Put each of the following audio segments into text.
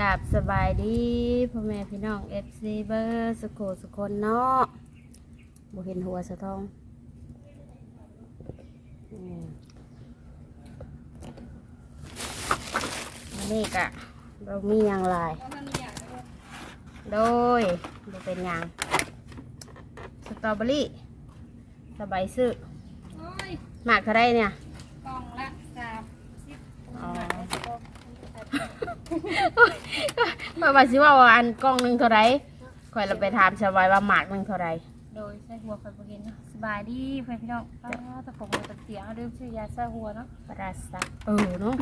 กับสบายดีพ่อแม่พี่น้องเอฟซีเบอร์สุโขสุคนเนาะบ่เห็นหัวสะท้องอืมอันนี้กะเรามีอย่างไรโดยบ่เป็นอย่างสตรอเบอรี่สบายซื้อโอ้ยหมากเท่าไรเนี่ยกล่องละสามสิบ อ๋อเมื่อวานสิว่าว่าอันกล้องหนึงเท่าไรคอยเราไปถามชาวบ้านว่าหมากหนึงเท่าไรโดยใส่หัวคอยบ่เห็นเนาะสบายดีเพื่อนพี่น้องป้าตะผมมาตะเสียงเอาเริ่มชื่อยาใส่หัวเนาะปราศักเออเนาะ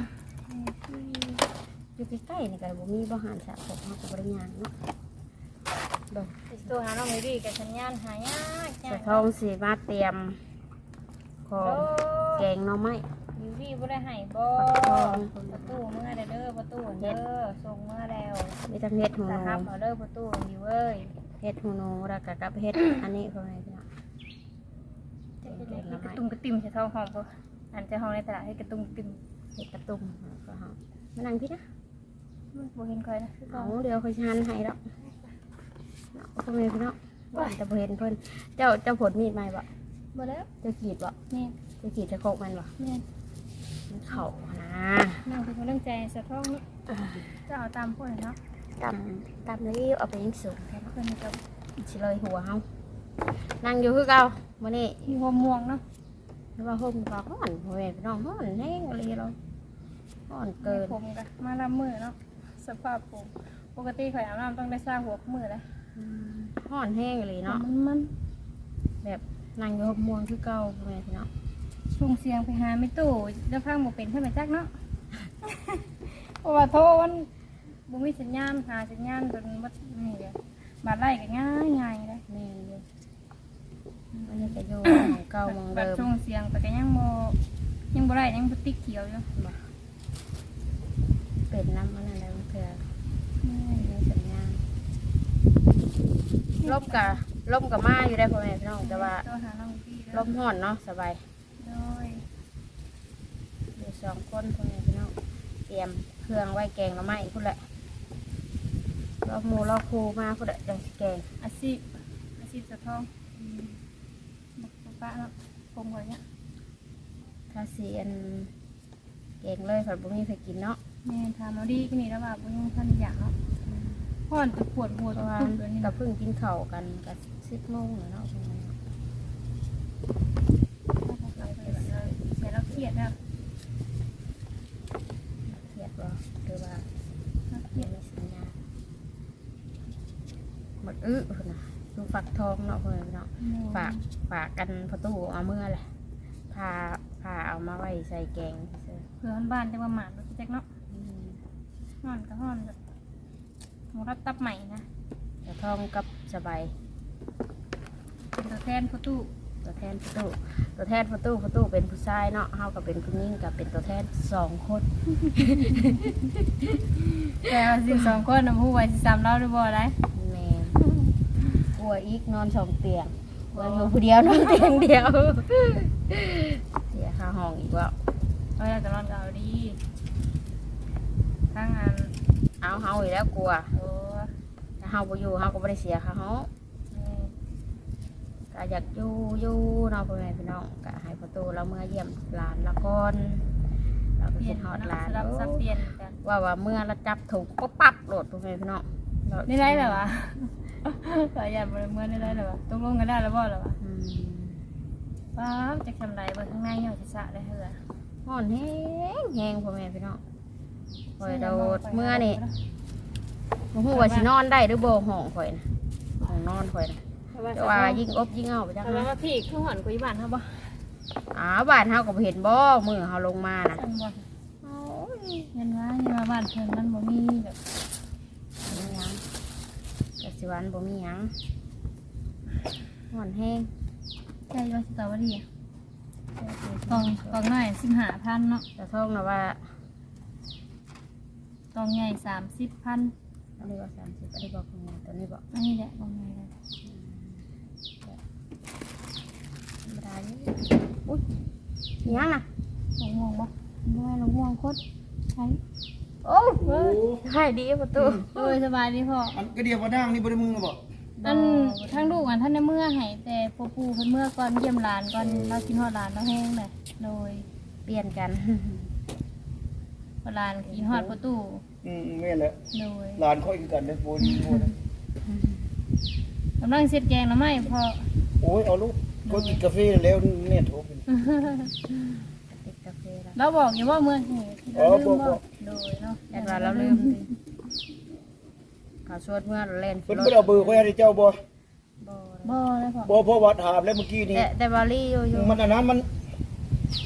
อยู่ใกล้ๆนี่ก็บ่มีบ่หารสะผมเฮาก็บ่ได้ย่างเนาะดอกติดตัวหาน้องมิรี่กับสัญญาณหายากยาสะกท้องสิมาเตรียมของแกงหน่อไม้ มิรี่บ่ได้ให้บ่ปักทองประตูเมื่อเด้อเด้อประตูเด้อส่งเมื่อแล้วมีทั้งเฮ็ดหูหสานูหับเอาเด้อประตูอยู่เว้ยเฮ็ดหูหนูแล้วก็กับเฮ็ด อันนี้พ่อแม่พี่น้องกระตุ้มกระติ่มใส่ท้องหอมบ่อันจะห้องในตลาดให้กระตุ้มกระติ่มเฮ็ดกระตุ้มก็เฮามานั่งพี่นะมันบ่เห็นใครนะคือเอาเขาเดี๋ยวค่อยชันให้ดอกเนาะพ่อแม่พี่น้องว่าแต่บ่เห็นเพิ่นเจ้าเจ้าผลมีดใหม่บ่บ่แล้วเจ้าขีดบ่นี่เจ้าขีดจะโคกมันบ่นี่มัน เข่านะนั่งเป็นคนเรื่องใจสะท้องเนาะจะเอาตามพวกเนาะตำตำเลยเอาไปยิงสูงแค่นั้นเพื่อนกับสิเลยหัวเฮานั่งอยู่คือเก่ามื้อนี้มีหัวม่วงเนาะหรือว่าห่มก็ฮ้อนพ่อแม่พี่น้องฮ้อนแห้งอะไรเราฮ้อนเกินผมกันมาลำมือเนาะสภาพผมปกติข่อยอาบน้ำต้องได้ซาหัวมือแล้วอืมฮ้อนแห้งเลยเนาะมันมันแบบนั่งอยู่ห่มม่วงคือเก่าพ่อแม่พี่น้อง ชุ่งเสียงไปหาไม่ตู้แล้วพังบ่เป็นเท่าไหร่จักเนาะ เพราะว่าโทรวันบ่มีสัญญาณหาสัญญาณจนมัดนี่เดียวบาดไล่ก็ง่ายง่ายเลยแม่นอยู่อันนี้ก็อยู่หม้องเก่าหมองบัดเดิมชุ่งเสียงไปก็ยังบ่ยังบ่ได้ยังบ่ติ๊กเขียวอยู่บ่เป็นน้ำมันอะไรมันเถื่อมีสัญญาณลมกะลมกะมาอยู่ได้พ่อแม่พี่น้องแต่ว่าตัวหาน้องพี่ลมห่อนเนาะสบาย โดยอยู่สองคนพ่อแม่พี่น้องเตรียมเครื่องไว้แกงหน่อไม้พุ่นแหละรอหมูรอครูมาพุ่นแหละจังสิแกงอาชีพอาชีพสะท้องบักป้าเนาะผมก่อนเนี่ยถ้าสีอันแกงเลยผัดบุ้มีไปกินเนาะแม่ทำเอาดีก็นี่แล้วว่าบุญท่านอยากเนาะพ่อนจะปวดหัวเพจะราะว่าพุ่งเลยนี่ก็นะเพิ่งกินข้าวกันกับสิบโมงแล้วเนาะเสียแล้วเค รียดแล้วเครียดบ่หรือว่าเครีเรียยดนสัญญาหมดอื้อพุ่นน่ะดูฝักทองเนาะเพื่อนเนาะฝากฝากกันประตูเอาเมื่อแหละพาพาเอามาไว้ใส่แกงซื่อเผื่อบ้านจะมาหมาดแจ็คเนาะๆอืมห่อนก็ห่อนแบบหมูรับตับใหม่นะแต่ทองกับสบายเป็นตัวแทนประตู ตัวแทนประตูตัวแทนประตูประตูเป็นผู้ชายเนาะเฮาก็เป็นผู้หญิงกับเป็นตัวแทนสองคนแต่ว่าสิสองคนน้ำหูไว้สิสามเล่าหรือบ่อะไรแม่กลัวอีกนอนสองเตียงกลัวอยู่ผู้เดียวนอนเตียงเดียวเสียค่าห้องอีกว่าเราอยากจะนอนกับเอาดีทั้งงานเอาเฮาอีกแล้วกลัวโอ้ถ้าเฮาบ่อยู่เฮาก็บ่ได้เสียค่าห้อง ก็อยากอยู่อยู่เนาะพ่อแม่พี่น้องก็ให้ประตูเราเมื่อเยี่ยมหลานละก่อนเราก็เปลี่คิยนดฮอดหเนาะลานสลับสับเปลี่ยนกันว่าว่าเมื่อเราจับถุงปุ๊บปั๊บโหลดพ่อแม่พี่น้องเรานี่ได้เหรอวะเราอยากบริเวณนี่ได้เหรอวะตกลงกันได้แล้วบ่เหรอวะอืมว้าวจะทำไรเบนข้างในเหรอจะสะได้เหรอฮ้อนแห้งแห้งพ่อแม่พี่น้องคอยโดดเมื่อนี่บ่ฮู้ว่าสินอนได้หรือบ่ห้องข่อยนะห้องนอนข่อยนะ แต่ว่ายิ่งอบยิ่งเอาไปจังแต่นะว่าพี่เขาหันกุยบ้านเขาบ่อ๋อบ้านเฮาก็บ่เห็นบ่มือเฮาลงมานะอันบ่โอ้ยเห็นว่าเห็นว่าบ้านเพิ่นมันบ่มีแบบมีหยังกสิวันบ่มีหยังฮ้อนแห้งใช่ว่าสตรอเบอรี่อะกล่องกล่องน้อยสิบห้าพันเนาะแต่ท้องนะว่ากล่องใหญ่สามสิบพันอันนี้บ่30อันนี้บ่ของแม่ตัวนี้บ่อันนี้แหละกล่องใหญ่เลย ธรรมดาอยู่อุ้ยอิหยังน่ะลงม่วงบ่บ่แม่นลงม่วงคดใช่โอ้ใช่ดีประตูโดยสบายดีพ่ออันก็เดียวว่านั่งนี่บ่ได้มึงบ่อันทั้งลูกอันท่านในเมื่อให้แต่ปูปูเพิ่นเมื่อก่อนเยี่ยมหลานก่อนเรากินฮอดหลานเราแห้งเลยโดยเปลี่ยนกันพอหลานกินฮอดประตูอืมแม่นแหละโดยหลานค่อยคือกันเด้อบ่นี่บ่นะกำลังเสียดแกงแล้วไหมพ่อโอ้ยเอาลูก ก็กินกาแฟแล้วเนี่ยโทรเป็นติดกาแฟแล้วเราบอกอยู่ว่าเมื่อนี่เราลืมบอกโดยเนาะแต่ว่าเราลืมดิเขาชวนเมื่อเราเล่นเพิ่นบ่ได้เอาเบอร์ค่อยให้เจ้าบ่บ่บ่แล้วพ่อบ่เพราะว่าถามแล้วเมื่อกี้นี่แต่แต่บอลลี่อยู่อยู่มันอันนั้นมัน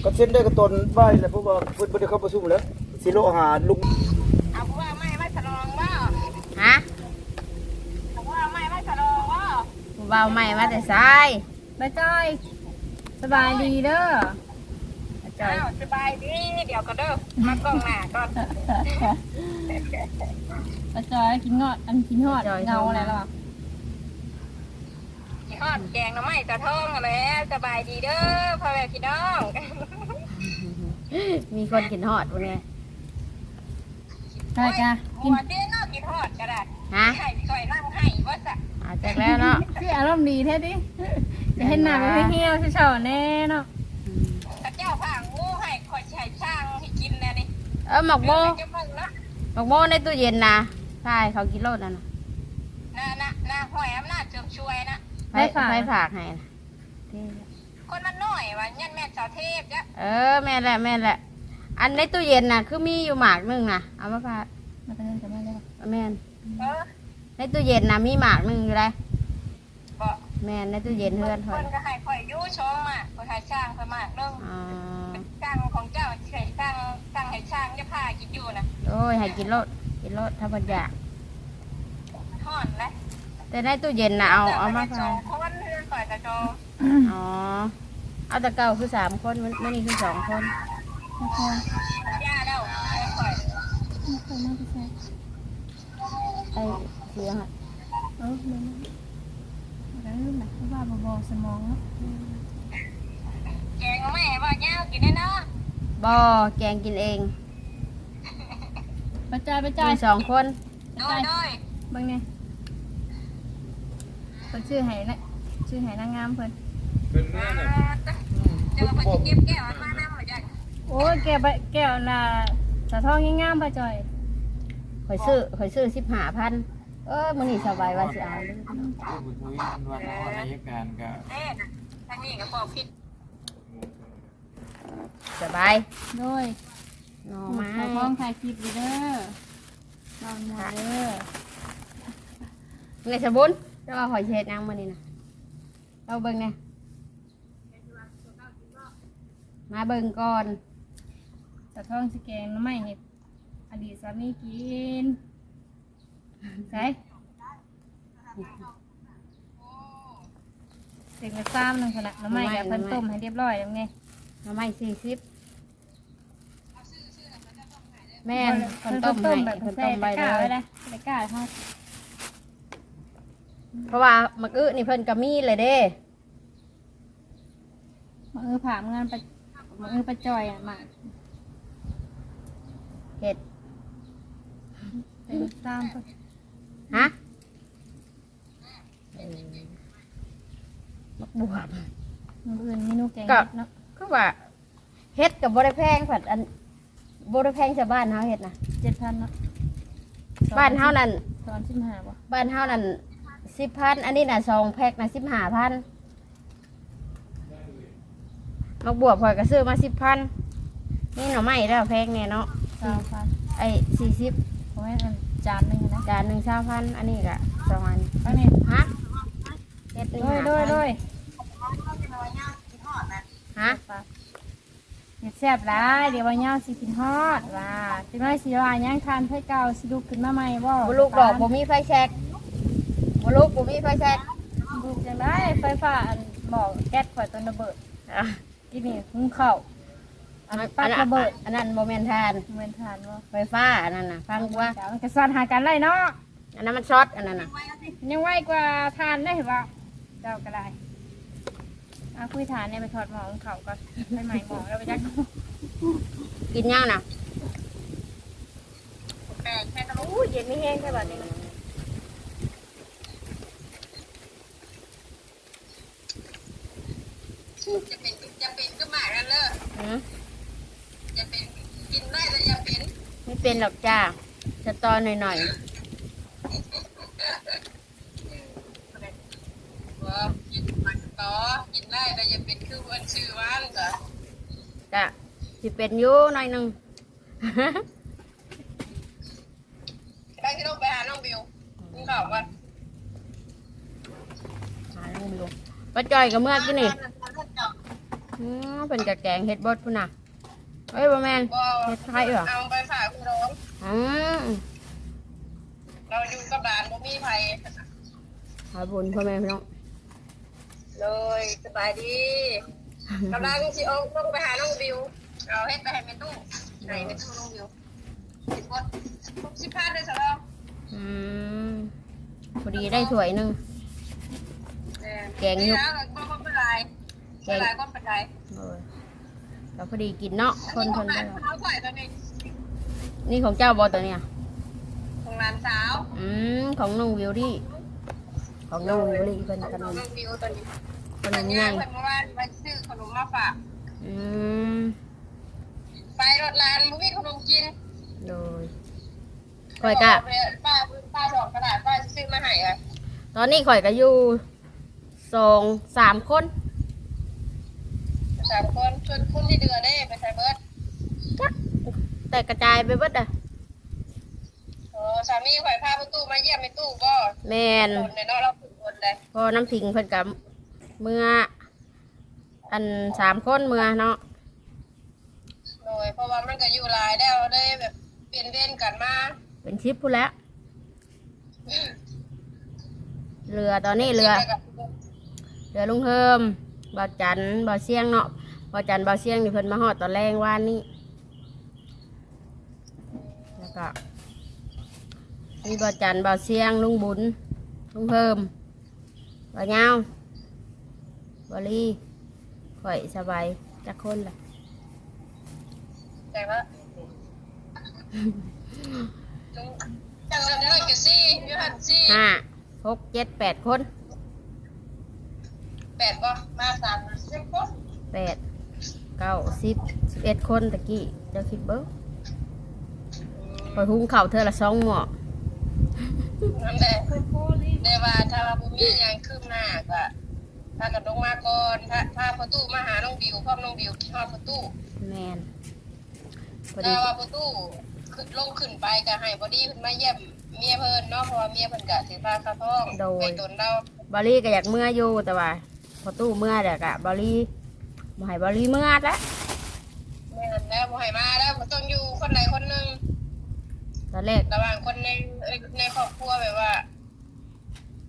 ก็เส้นได้กับตนบ้านแหละเพราะว่าเพิ่นบ่ได้เข้าประชุมแล้วสิโลหาลุงฮะว่าไม่ไม่ฉลองว่าผู้เบาใหม่มาแต่ซ้าย ใบจ้อยสบายดีเด้อจอยสบายดีเดี๋ยวก็เด้อมากล้องหน้าก่อนใบจ้อยกินงอดอันกินฮอดเงาอะไรแล้วอะทอดแกงหน้ำไม้ตะทองอะไรสบายดีเด้อพ่อแม่พี่น้องมีคนกินฮอดวันนี้ใช่จ้ะกิหันวเตี้ยนอกกินทอดก็ได้ฮะไข่ซอยนั่งไข่ว่าสะอาจากแล้วเนาะพี่อารมณ์ดีแท้ดิจะ เห็นหน้าไปเหี่ยวๆเฉาๆแน่เนาะข้าเจ้าผ่างูให้คอยใช้ช่างให้กินนะนี่เออหมักโมเดี๋ยวจะมึงนะหมักโมในตู้เย็นนะใช่เขากินโลดนั่นนะน่าน่าน่าหอยอำนาจเจิมช่วยนะไฟไฟผากให้นะที่คนมันน้อยว่ายันแม่สาวเทพจ้ะเออแม่นแหละแม่นแหละ อันในตู้เย็นน่ะคือมีอยู่หมากหนึงนะเอามาพามาเตือนกันมาเลยแม่นเออในตู้เย็นน่ะมีหมากหนึงอยู่เลยบอก แม่นในตู้เย็นเฮือนคเพิ่นนก็ให้คอยยู่ชงมาคอยให้ช่างคอยมากเรื่องอ๋อช่างของเจ้าใช้ช่างช่างให้ช่างจะพากินอยู่นะโอ้ยให้กินโลดกินโลดถ้าบ่อยาก ทอดนะแต่ในตู้เย็นน่ะเอาเอามาจพาองเพราะว่าเรื่องก่อนจะจองอ๋อ เอาแต่เก่าคือสามคนมันมันนี่คือสองคนโอเคย่าแล้วก่อนไม่เคยน่าจะใช่ไอ้เสียงอะเออลืมแล้วลืมนะ เพราะว่าบอสมองเนาะแกงแม่ว่าย่ากินได้เนาะบอแกงกินเองประจายประจายมีสองคนโดยโดยเบิ่งไงเพิ่นชื่อไหนะชื่อไหนางงามเพิ่นเจอคนเก็บแก้วมาน้ำมาจากโอ้ยแก้วไปแก้วน่ะสะท้องงามๆไปจอยข่อยซื้อข่อยซื้อสิบห้าพัน เออมันนี่สบายว่าสิเอาเลยผู้บุญทวีวันวันรายการก็เล่นทางนี้ก็บอกผิดสบายโดยหน่อหมดไม้ห้องถ่ายคลิปอยู่เด้อลองหมดเด้อไงสบุนจะว่าข่อยเชดยังมันนี่นะเราเบิ่งไงมาเบิ่งก่อนสะท้องสแกงน้ำไม้เห็ดอดีตสามีกิน ใช่เด็กมาซ้ำหนึ่งขนาดน้ำไม้กับเพิ่นต้มให้เรียบร้อยแล้วไงหน่อไม้สี่สิบแม่นคเพิ่นนต้ต้มมให้แบบคนใส่ต้มใบตะกร้าเลไว้ยเลยตะกร้าเขาเพราะว่ามักอื้อนี่เพิ่นก็มีเลยเด้มาเออผ่ามงานไปมาเออไปจอยอะมาเห็ดเป็นตามเพิ่น ฮะมักบวบมื้ออื่นเมนูแกงก็เห็ดเนาะก็ว่าเฮ็ดกับบริแพงผัดอันบริแพงชาวบ้านเฮาเฮ็ดนะเจ็ดพันเนาะบ้านเฮานั่นสอนสิบห้าบ่บ้านเฮานั่นสิบพันอันนี้น่ะสองแพ็คนะสิบห้าพันมักบวบพอยก็ซื้อมาสิบพันนี่หน่อไม้แล้วแพงเนี่ยเนาะสามพันไอ้สี่สิบเอาไว้อัน จานหนึ่งนะจานหนึ่งสามพันอันนี้ก็สองอันอันนี้ฮะเฮ็ดหนึ่งโดยห้าโดยโดพันยฮะเห็ดแซ่บหลายเดี๋ยววันยาวสิกินฮอดว่าสิมาสิว่ายังทานไผเก่าสิลุกขึ้นมาใหม่บ่บ่ลูกดอกบ่มีไฟแช็กบ่ลูกบ่มีไฟแช็กลูกจังได้ไฟฟ้าอันหม้อแก๊สข่อยต้นระเบิดอะกินนี่หุงข้าว อันปักระเบิดอันนั้นโมเมนทานเหมือนทานบ่ไฟฟ้าอันนั้นน่ะฟังว่าเดี๋ยวมันก็ซ่อนหากันไล่เนาะอันนั้นมันช็อตอันนั้นน่ะยังไวกว่าทานได้เห็นว่าเจ้าก็ได้อาคุยทานเนี่ยไปถอดหมอของเขาก็ไปใหม่หมอแล้วไปจักกินย่างน่ะแบ่งแค่ตะลุอู้เย็นไม่แห้งแค่บัดนี้นะ จะเป็นจะเป็นก็หมากกันเลย หืม จะเป็นกินได้แต่อย่าเป็น ไม่ เป็นหรอกจ้าสตอหน่อยว่ากินหมักต่อกินได้แต่อย่าเป็นคือวันชื่อวันเหรอๆจ้ะสิเป็นอยู่หน่อยหนึง ได้ที่ต้องไปหาน้องบิวมึงบอกว่าหาลงดูป้าจอยกับเมื่อกี้นี่อืมเป็นกะแกงเฮ็ดบดพุ่นน่ะเอ้ยบ่แม่น บ่เฮ็ดไทยเหรอ เอาไปฝากคุณน้ องอืมเราอยู่กับร้านบ่มีไผหาบุญพ่อแม่พี่น้องเลยสบายดีกำลังสิออกต้องไปหาน้องบิวเอาเฮ็ดไปให้แม่ตู้ไหนแม่ตู้น้องบิวสิบดสิบพันเลยสำหรับอืมพอดีได้ถ้วยหนึง แกงยุบนี่นะก็ไม่เป็นไรไม่เป็นไรก็เป็นไรเออแล้วพอดีกินเนาะคนคนขเดีองยวร้านสาวใส่ตัวนี้นี่ ของเจ้าบอตัวเนี้ยของร้านสาวอืม ของน้องวิวดี้ของน้องวิวดี้เป็นขนน้องมบิวตัวนี้ขนตัวมนี้ใหญ่เพิ่นมาว่าไปซื้อขนมมาฝากอืมไปรถร้านบ่มีขนมกินโดยข่อยกะป้าป้าดอกกระดาษป้าซื้อมาให้อะตอนนี้ข่อยก็อยู่สองสามคนสามคนชวนคุณที่เดือได้ไปใส่เบิร์ดจัก แต่กระจายไปเบิดอะโอ้สามีข่อยพาไปตู้มาเยี่ยมในตู้ก็แมนคนในเนาะเราฝึกคนเลยพอน้ำพิงเพิ่นกับเมื่อ อันสามคนเมื่อเนาะโดยเพราะว่ามันก็อยู่หลายแล้วได้แบบเปลี่ยนเว้นกันมาเป็นชิปพูนแล้วเรือตอนนี้เรือเรือลุงเฮิมบ่าวจันทร์บ่าวเสียงเนาะบ่าวจันทร์บ่าวเสียงนี่เพิ่นมาฮอดตอนแรงวานนี้แล้ว ก็มีบ่าวจันทร์บ่าวเสียงลุงบุญลุงเฮิมบ่าวเงาบ่าวลีข่อยสบายจักคนล่ะแต่ว่าจังเลยได้กี่ซี่ยูหันซี่ห้าหกเจ็ดแปดคนแปดก็มาสามสิบคนแปดเก้าสิบสิบเอ็ดคนตะกี้เจ้าคิดเบิ้ง ข่อยหุงข้าวเธอละสองหม้อนั่นแหละแต่ว่าถ้าว่าบุมีอย่างคืบหน้าก็ถ้ากันลงมาก่อนถ้าถ้าประตูมาหาน้องบิวพ่อน้องบิวที่ห้องประตูแมนพอถ้าดีว่าประตูขึ้นลงขึ้นไปก็ให้บอดี้ขึ้นมาเยี่ยมเมียเพิ่นเนาะเพราะว่าเมียเพิ่นก็ถือผ้าคาท้องไปตนเราบอลลี่ก็อยากเมื่ออยู่แต่ว่าพอตู้เมื่อเด็กอะบอลลี่บ่ให้บอลลี่เมื่อแล้วแม่นแล้วบ่ให้มาแล้วบ่ต้องอยู่คนใดคนหนึง ตอนแรกระหว่างคนในในครอบครัวแบบว่า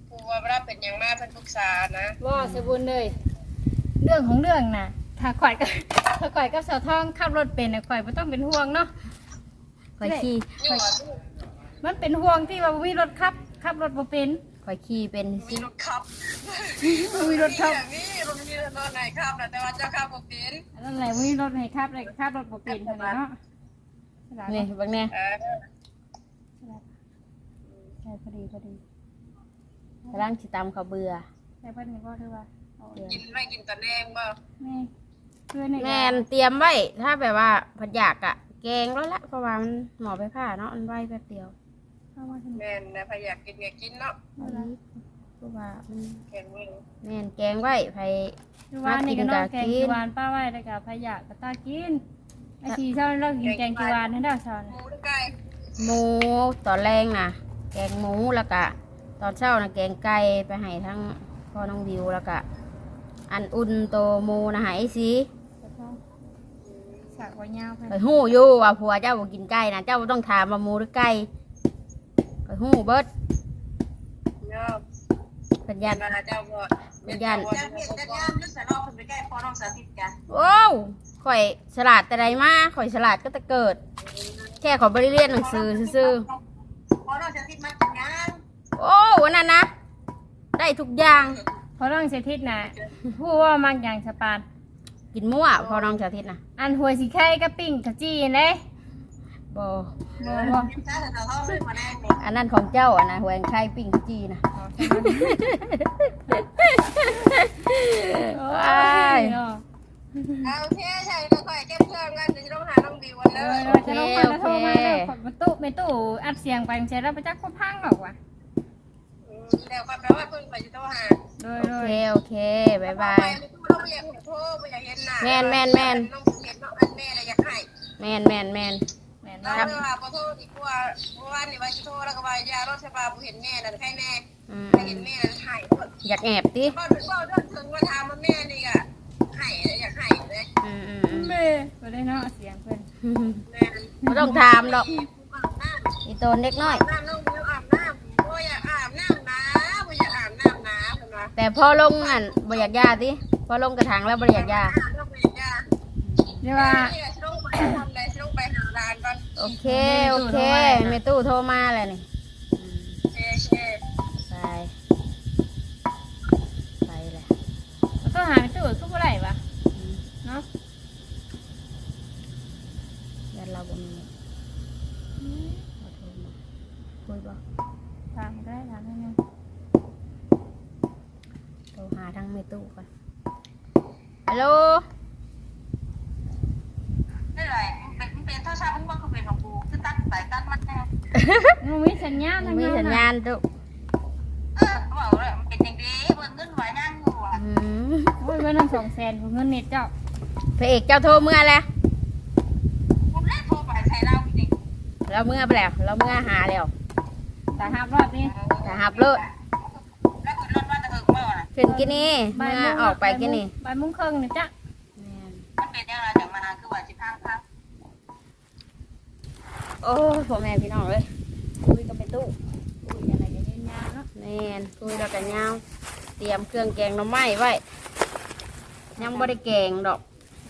ผู้ว่ารับเป็นอย่างมากเพิ่นปรึกษานะว่าสบุญเลย เรื่องของเรื่องน่ะ ถ้าข่อยกับถ้าข่อยกับสาวทองขับรถเป็นน่ะข่อยไม่ต้องเป็นห่วงเนาะ ข่อยขี่อยู่ว่ามันเป็นห่วงที่ว่าบ่มีรถขับขับรถบ่เป็นข่อยขี่เป็นมีสิรถขับบ่มีรถขับมีรถมีรถไหนขับนะแต่ว่าเจ้าขับบ่เป็นอันนั่นแหละบ่มีรถให้ขับเลยขับรถบ่เป็นเท่านั้นเนาะฉลาดนี่เนาะเบางแน่ เออใช่พอดีพอดีกำลังสิตำข้าวเบื่อใช่เพิ่นนี่บ่ถือว่าเอากินไม่กินตะแดงบ่แม่เพื่อนนี่ก็แมนเตรียมไว้ถ้าแบบว่าผัดอยากอะแกงแล้วละเพราะว่ามันหมอไปผ่าเนาะมันไว้แป๊บเดียวเข้ามาถึงแม่นนะพยายามกินก็กินเนาะบอลลี่เพราะว่ามันแข็งมือแมนแกงไว้ไผ คือว่านี่ก็เนอกแกงกินกีวานป้าไว้แล้วก็พะยะก็ตากินไอ้ทีเช้าเรากินแกงกีวานให้ได้เช้าหนี่มูหรือไก่ หมูตอนแรงนะ แกงหมูแล้วก็ตอนเช้านะแกงไก่ไปให้ทั้งพ่อน้องวิวแล้วก็อันอุ่นโตหมูนะใหายสิสักไว้ยาวไปไปหู้อยู่ว่าผัวเจ้าบ่กินไก่นะเจ้าบ่ต้องถามว่าหมูหรือไก่ไปหู้เบิดเนาะเป็นยันมาเจ้าบ่เป็นยันจะเห็นจะย่ามนึกสนอกคนไปใกล้พอน้องสาธิตกันโอ้วข่อยฉลาดแต่ใดมาข่อยฉลาดก็แต่เกิด แค่ขอยบริเรียนหนังสือซื่อ พอน้องสาธิตมากินงานๆโอ้วันนั้นนะได้ทุกอย่างเพราะต้องเสถิตน่ะผู้ว่ามักอย่างสปานกินมั่วพอน้องชาทิตนะอันหัวสีไข่กับปิ้งขจีนเลยบบ่บ่บ่ถ้าเราเข้าไม่มาแน่นี่อันนั้นของเจ้าอะนะหัวแองไข่ปิ้งจีนะโอ้ว้ายย เนาะเอาโอเคใช่เราค่อยเก็บเครื่องกันจะต้องหาน้องบิววันเอเด้ออเราจะลงมาแล้วโทรมาแล้วประตูไม่ตู้อัดเสียงไปใช้แล้วไปจักก็พังหรอกว่ะเดี๋ยวแปลว่าเพิ่นไปจะต้องหาโดยโอโดเค Dạ. โอเคบายบาย เราไม่อยากเห็นโทษไม่อยากเห็นหน้าแม่นแม่นแม่น น้องเห็นน้องอันแม่เลยอยากให้แมนแมนแมนแม่นเราเนาะเลยว่าขอโทษดีกว่าเมื่อวานนี่ว่าจะโทษแล้วก็ว่ายารถไฟฟ้าผู้เห็นแม่นั่นให้แน่อืมให้เห็นแม่นั่นให้หมดอยากแอบดิก็ถึงว่าเรื่องถึงว่าทำมันแม่นี่ก็ ให้อยากให้เลยอืมอืมแม่บ่ได้เนาะเสียงเพิ่นอืมแม่ไม่ต้องถามหรอกอาบน้ำอีโตนเล็กน้อยน้ำน้องบิวอาบน้ำโอ้ยอยากอาบน้ำนะโอ้ยอยากอาบน้ำนะเห็นไหมแต่พอลงอะบ่อยากยาดิพอลงกระถางแล้วบ่อยากยาต้องไปยาเรียกว่านี่ก็ต้องไปทำอะไรต้องไปหาร้านก่อน โอเค โอเคเมตู้โทรมาแล้วนี่ นั้นสัญญาณตุเออเขาบอกเลยมันเป็นอย่างนี้เงินเงินไหวนั่งอยู่อะอืมโอ้ยเบิ่นน2แสนของเงินเน็ตเจ้าพระเอกเจ้าโทรเมื่อแล้วผมแรกโทรไปใช้เราจริงเราเมื่อไปแล้ว เราเมื่อหาแล้วแต่หารอบนี้ถ้าหับเลิศแล้วคุณรถว่าจะเอิงเมื่อน่ะขึ้นกินนี่เมื่อออกไปกินนี่บ่ายโมงครึ่งนี่จ้ะมันเป็นยังไงจากมาคือว่าสิพังพังโอ้ยพ่อแม่พี่น้องเลยคุยกับไปตู้ อุ้ยอะไรกันเย็น ยาเนาะแน่นคุยแล้วกันยาวเตรียมเครื่องแกงหน้ำไม้ไว้ยังไม่ได้แกงดอก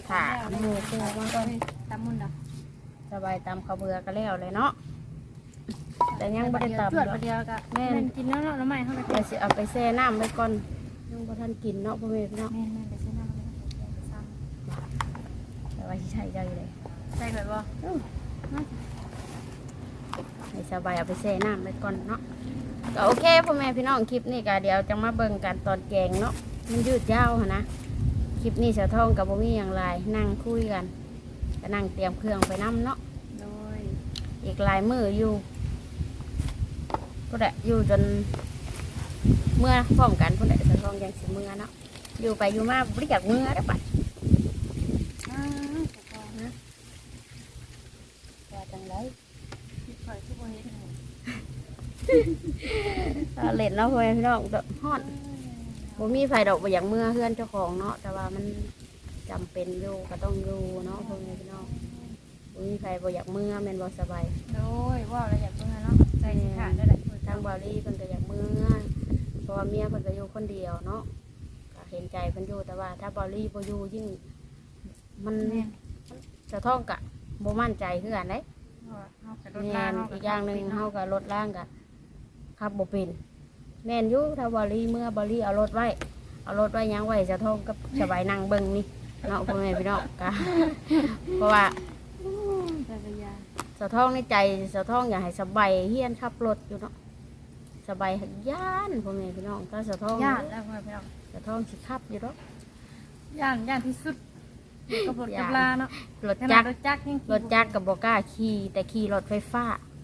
ค่ะหมูปูมาก่อนตำมุนดอกสบายตามข้าวเบือก็แล้วเลยเนาะแต่ยังไม่ได้ตำจวดอกเดียวก็แม่นกินแล้วเนาะแล้วใหม่เฮาก็แต่สิเอาไปแช่น้ำไว้ก่อนยังบ่ทันกินเนาะพ่อแม่พี่น้องแม่นแม่นไปซื้น้ำมาเลยไปซ้แต่ว่าสิใช้ได้เลยใส่ก่อนบ่ให้สบายเอาไปแช่น้ำไว้ก่อนเนาะ ก็โอเคพ่อแม่พี่น้องคลิปนี้ก็เดี๋ยวจะมาเบิ่งกันตอนแกงเนาะมันยืดยาวหั่นนะคลิปนี้เสาวทองกับบ่มีอย่างไรนั่งคุยกันก็นั่งเตรียมเครื่องไปน้ำเนาะโดยอีกหลายมืออยู่ ก็ได้อยู่จนเมื่อพร้อมกันพุ่นได้สาวทองยังสิเมื่อเนาะอยู่ไปอยู่มาบริจาคเมื่อได้ปะอ้าวขอบคุณนะว่าจังไรคิดข่อยคือบ่ เฮ็ดให้เอาเล่นเนาะพ่อแม่พี่น้องเด้อฮอดบ่มีไฟดอกบ่อยากเมื่อเฮือนเจ้าของเนาะแต่ว่ามันจำเป็นอยู่ก็ต้องอยู่เนาะพ่อแม่พี่น้องบ่มีไฟบ่อยากเมื่อแม่นบ่สบายโดยว่าแล้วอยากเบิ่งอะเนาะใจสิขาดได้แหละทางบาลีเพิ่นก็อยากเมื่อเพราะว่าเมียเพิ่นก็อยู่คนเดียวเนาะก็เห็นใจเพิ่นอยู่แต่ว่าถ้าบาลีบ่อยู่ยิ่งมันแม่นจะท้องกะบ่มั่นใจคือกันเด้ว่าเฮาก็ลดแม่ลางนเฮาก็อีกอย่างหนึงขับเฮาก็ลดล่างกะ ขับบ่เป็นแม่นอยู่ถ้าบาลีเมื่อบาลีเอารถไว้ เอารถไว้ยังไว้จะท้องกับสบายนั่งเบิ่งนี่เนาะพ่อแม่พี่น้องกะเพราะว่าจักรยานสะท้องในใจสะท้องอยากให้สบายเฮียนขับรถอยู่เนาะสบายย่านพ่อแม่พี่น้องถ้าสะท้องย่านแล้วพ่อแม่พี่น้องสะท้องสิขับอยู่เนาะย่านย่านที่สุดอยู่กับรถกับลาเนาะรถขนาจัดกรรถจักรยังขี่รถจักรกับบอกล้าขี่แต่ขี่รถไฟฟ้าแม่น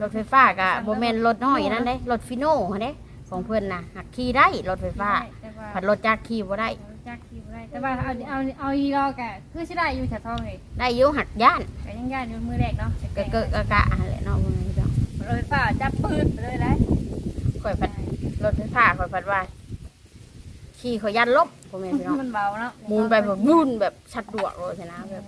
รถไฟฟ้ากะโบแมนรถน้อยนั่นเด้รถฟิโน่หั่นเด้ของเพื่อนน่ะหักขี่ได้รถไฟฟ้าแต่ว่าผัดรถจักรขี่บ่ได้ รถจักรขี่บ่ได้แต่ว่าเอาเอาเอาอีรอกะคือสิได้อยู่แถวทองเลยได้อยุ่หักย่านก็ยังย่านอยู่มือแรกเนาะกะเกะกะกะอะไรเนาะพ่อแม่พี่น้องรถไฟฟ้าจับปืนไปเลยได้ข่อยผัดรถไฟฟ้าข่อยผัดว่าขี่ข่อยยันลบพ่อแม่พี่น้องมันเบาเนาะหมุนไปแบบวุ่นแบบชัดดวกเลยนะแบบ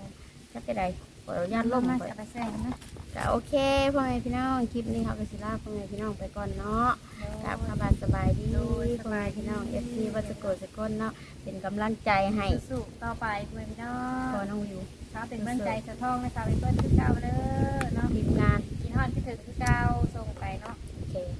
จักไปใด ข่อยเอายันลบมาข่อยจะไปแซงนะก็โอเคพ่อแม่พี่น้องคลิปนี้เขาก็สิลาพ่อแม่พี่น้องไปก่อนเนาะกลับเข้าบ้านสบายดีพ่อแม่พี่น้องเอฟซีวัดสะโกดสกลเนาะเป็นกำลังใจให้สู้ต่อไปเพื่อนพี่น้อพองน้องวิวถ้าเป็นมั่นใจสะท้องในสาวเป็นเพื่อนคือเก่าเด้อเนาะทีมงานกินฮอนที่ถึงคือเก่าส่งไปเนาะโอเคโด